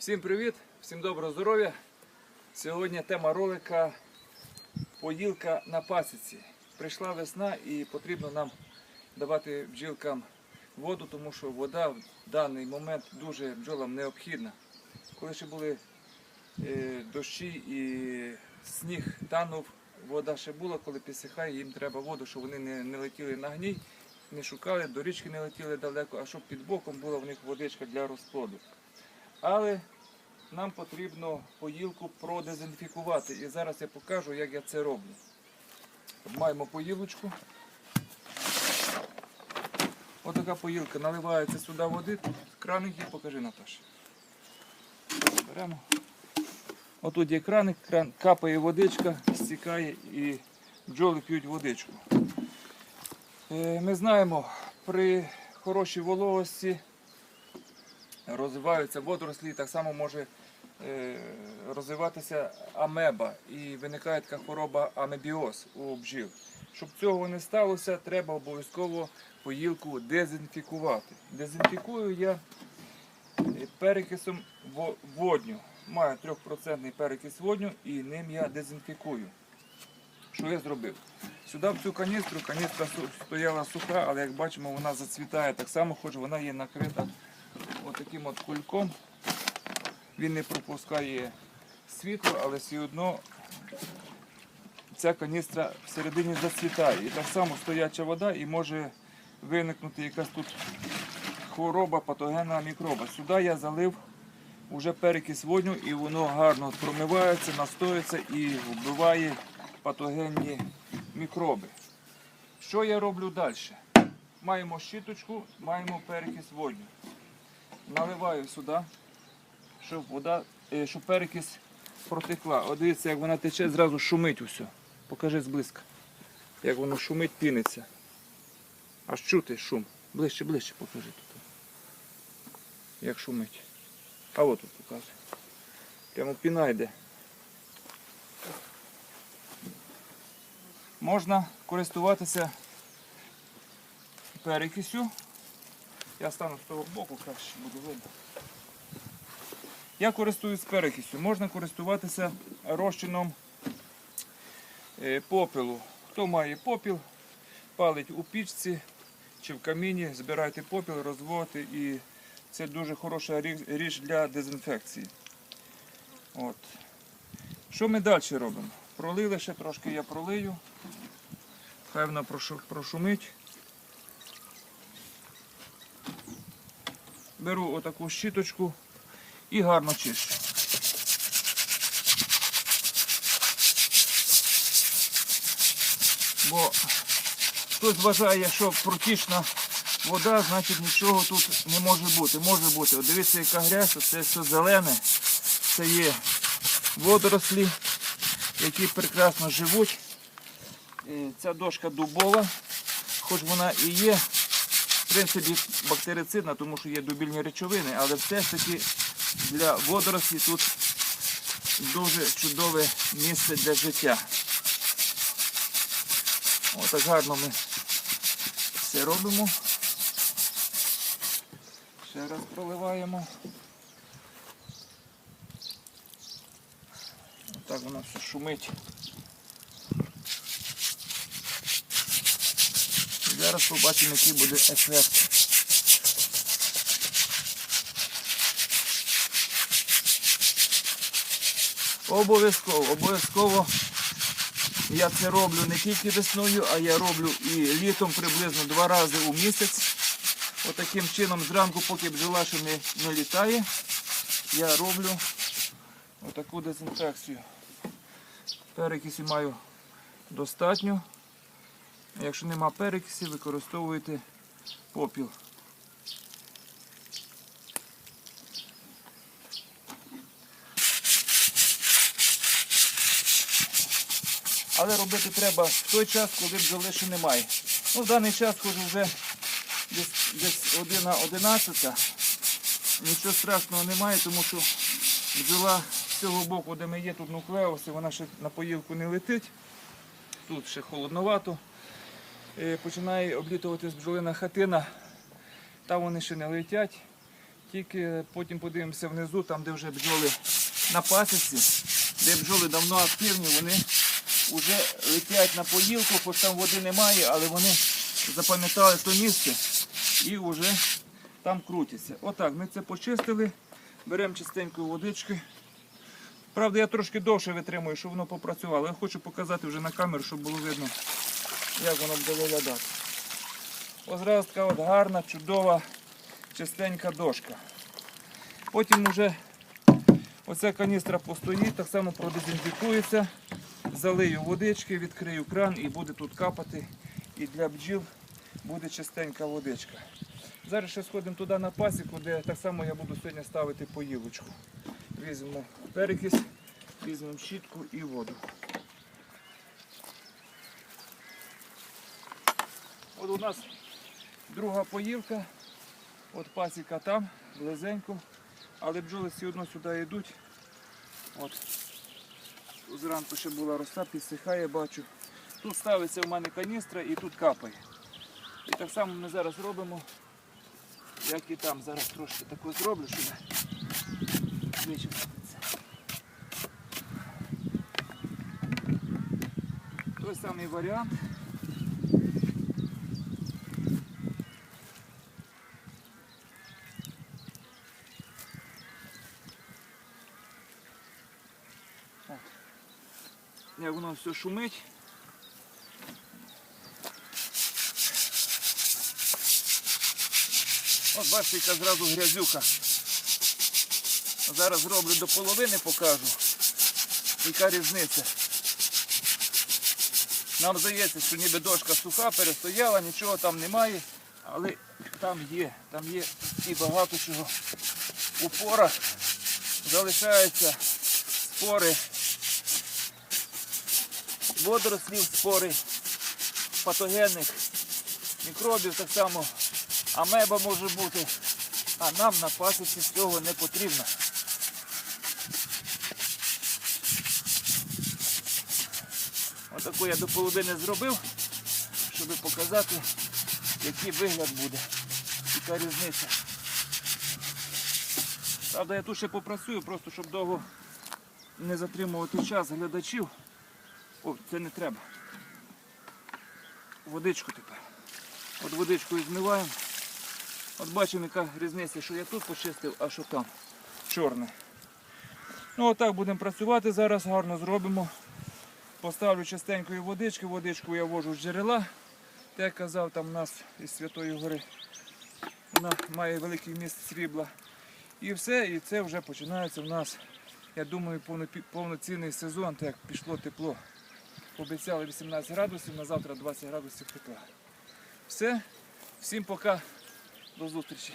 Всім привіт, всім доброго здоров'я. Сьогодні тема ролика поїлка на пасіці. Прийшла весна і потрібно нам давати бджілкам воду, тому що вода в даний момент дуже бджолам необхідна. Коли ще були е, дощі і сніг танув, вода ще була, коли підсихає, їм треба воду, щоб вони не летіли на гній, не шукали, до річки не летіли далеко, а щоб під боком була в них водичка для розплоду. Але нам потрібно поїлку продезінфікувати. І зараз я покажу, як я це роблю. Маємо поїлочку. Отака поїлка. Наливається сюди води, краник є, покажи Наташа. Беремо. Отут є краник, кран, капає водичка, стікає і бджоли п'ють водичку. Е, Ми знаємо, при хорошій вологості розвиваються водорослі, так само може е, розвиватися амеба і виникає така хвороба амебіоз у бджіл. Щоб цього не сталося, треба обов'язково поїлку дезінфікувати. Дезінфікую я е, перекисом водню. Маю 3% перекис водню і ним я дезінфікую. Що я зробив? Сюди в цю каністру, каністра стояла суха, але як бачимо, вона зацвітає так само, хоч вона є накрита отаким от кульком. Він не пропускає світло, але все одно ця каністра всередині зацвітає. І так само стояча вода і може виникнути якась тут хвороба, патогенна мікроба. Сюди я залив вже перекис водню і воно гарно промивається, настоюється і вбиває патогенні мікроби. Що я роблю далі? Маємо щіточку, маємо перекис водню. Наливаю сюди, щоб вода, е, щоб перекис протекла. От дивіться, як вона тече, зразу шумить усе. Покажи зблизька. Як воно шумить, піниться. Аж чути шум. Ближче, ближче покажи тут. Як шумить. А от тут показує. Прямо піна йде. Можна користуватися перекисю. Я стану з того боку, краще буде видно. Я користуюсь перекисю. Можна користуватися розчином е, попелу. Хто має попіл, палить у пічці чи в каміні, збирайте попіл, розводите і це дуже хороша річ для дезінфекції. От. Що ми далі робимо? Пролили ще трошки я пролию. Хай вона прошумить. Беру отаку щіточку і гарно чищу. Бо хтось вважає, що протічна вода, значить нічого тут не може бути. Може бути. От дивіться, яка грязь, це все зелене. Це є водорослі, які прекрасно живуть. Е, Ця дошка дубова, хоч вона і є в принципі бактерицидна, тому що є дубільні речовини, але все ж таки для водорослі тут дуже чудове місце для життя. Отак гарно ми все робимо. Ще раз проливаємо. Отак воно все шумить. Зараз побачимо, який буде ефект. Обов'язково, обов'язково я це роблю не тільки весною, а я роблю і літом приблизно два рази у місяць. Отаким чином зранку, поки бджола ще не, не літає, я роблю отаку дезінфекцію. Перекисі маю достатньо. Якщо нема перекисів, використовуєте попіл. Але робити треба в той час, коли бджоли ще немає. Ну, в даний час хоч вже десь, десь 1-11, Нічого страшного немає, тому що бджола з цього боку, де ми є, тут нуклеуси, вона ще на поїлку не летить. Тут ще холодновато. Е, Починає облітуватись бджолина хатина. Там вони ще не летять. Тільки потім подивимося внизу, там де вже бджоли на пасіці, де бджоли давно активні, вони вже летять на поїлку, хоч там води немає, але вони запам'ятали то місце і вже там крутяться. Отак, ми це почистили, беремо чистенької водички. Правда, я трошки довше витримую, щоб воно попрацювало. Я хочу показати вже на камеру, щоб було видно, як воно буде виглядати. Ось зараз така от гарна, чудова, чистенька дошка. Потім вже оця каністра постоїть, так само продезінфікується, залию водички, відкрию кран і буде тут капати. І для бджіл буде чистенька водичка. Зараз ще сходимо туди на пасіку, де так само я буду сьогодні ставити поїлочку. Візьмемо перекись, візьмемо щітку і воду. От у нас друга поїлка, от пасіка там, близенько, але бджоли все одно сюди йдуть. От. Зранку ще була роса, підсихає, бачу. Тут ставиться в мене каністра і тут капає. І так само ми зараз робимо, як і там. Зараз трошки таку зроблю, щоб вичистити. Той самий варіант. Як воно все шумить. От бачите, яка зразу грязюка. Зараз зроблю до половини, покажу. Яка різниця. Нам здається, що ніби дошка суха, перестояла, нічого там немає, але там є, там є і багато чого. У порах залишаються спори, водорослів спори, патогенних мікробів так само, амеба може бути, а нам на пасіці цього не потрібно. Отаку я до половини зробив, щоб показати, який вигляд буде, яка різниця. Правда, я тут ще попрацюю, просто щоб довго не затримувати час глядачів. О, це не треба. Водичку тепер. От водичкою змиваємо. От бачимо, яка різниця, що я тут почистив, а що там. Чорне. Ну отак будемо працювати зараз, гарно зробимо. Поставлю частенької водички, водичку я вожу з джерела. Так як казав, там у нас із Святої Гори. Вона має великий міст срібла. І все, і це вже починається в нас, я думаю, повноцінний сезон, так як пішло тепло. Обіцяли 18 градусів, на завтра 20 градусів тепла. Все, всім пока, до зустрічі.